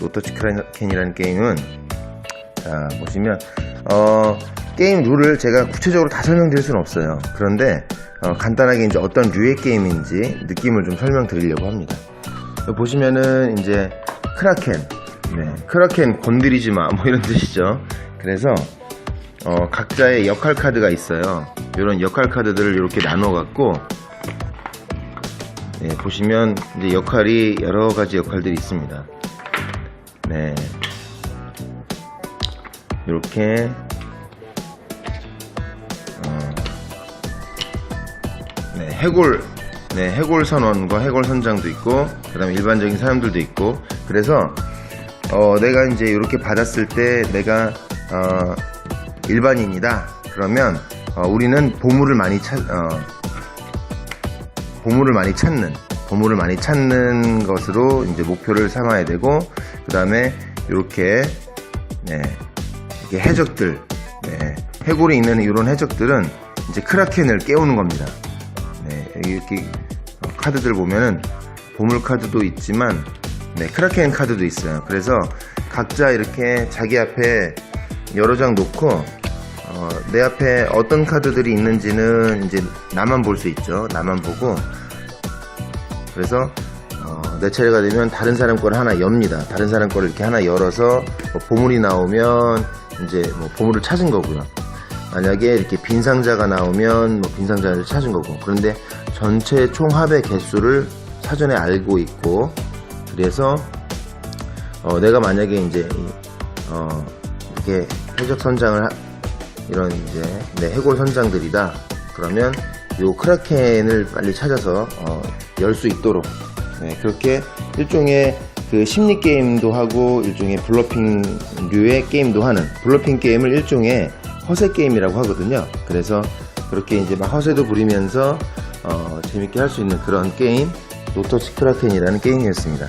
노터치 크라켄이라는 게임은 자 보시면 어, 게임 룰을 제가 구체적으로 다 설명드릴 수는 없어요. 그런데 어, 간단하게 이제 어떤 류의 게임인지 느낌을 좀 설명드리려고 합니다. 보시면은 이제 크라켄, 네, 크라켄 건드리지 마, 뭐 이런 뜻이죠. 그래서 어, 각자의 역할 카드가 있어요. 이런 역할 카드들을 이렇게 나눠 갖고 네, 보시면 이제 역할이 여러 가지 역할들이 있습니다. 네, 이렇게. 어, 네, 해골. 네, 해골 선원과 해골 선장도 있고 그다음에 일반적인 사람들도 있고. 그래서 어, 내가 이제 이렇게 받았을 때 내가 어, 일반인이다. 그러면 어, 우리는 보물을 많이 찾 어, 보물을 많이 찾는 보물을 많이 찾는 것으로 이제 목표를 삼아야 되고 그 다음에 이렇게 네, 이렇게 해적들 네, 해골이 있는 이런 해적들은 이제 크라켄을 깨우는 겁니다. 네, 이렇게 어, 카드들 보면은 보물 카드도 있지만 네, 크라켄 카드도 있어요. 그래서 각자 이렇게 자기 앞에 여러 장 놓고 어, 내 앞에 어떤 카드들이 있는지는 이제 나만 볼 수 있죠. 나만 보고 그래서 어, 내 차례가 되면 다른 사람 거를 하나 엽니다. 다른 사람 거를 이렇게 하나 열어서 뭐 보물이 나오면 이제 뭐 보물을 찾은 거고요. 만약에 이렇게 빈 상자가 나오면 뭐 빈 상자를 찾은 거고. 그런데 전체 총 합의 개수를 사전에 알고 있고 그래서 어, 내가 만약에 이제 이, 어, 이렇게 해적 선장을 하- 이런 이제 네, 해골 선장들이다. 그러면 요 크라켄을 빨리 찾아서 어, 열 수 있도록 네, 그렇게 일종의 그 심리 게임도 하고 일종의 블러핑류의 게임도 하는 블러핑 게임을 일종의 허세 게임이라고 하거든요. 그래서 그렇게 이제 막 허세도 부리면서 어, 재밌게 할 수 있는 그런 게임 노터치 크라켄이라는 게임이었습니다.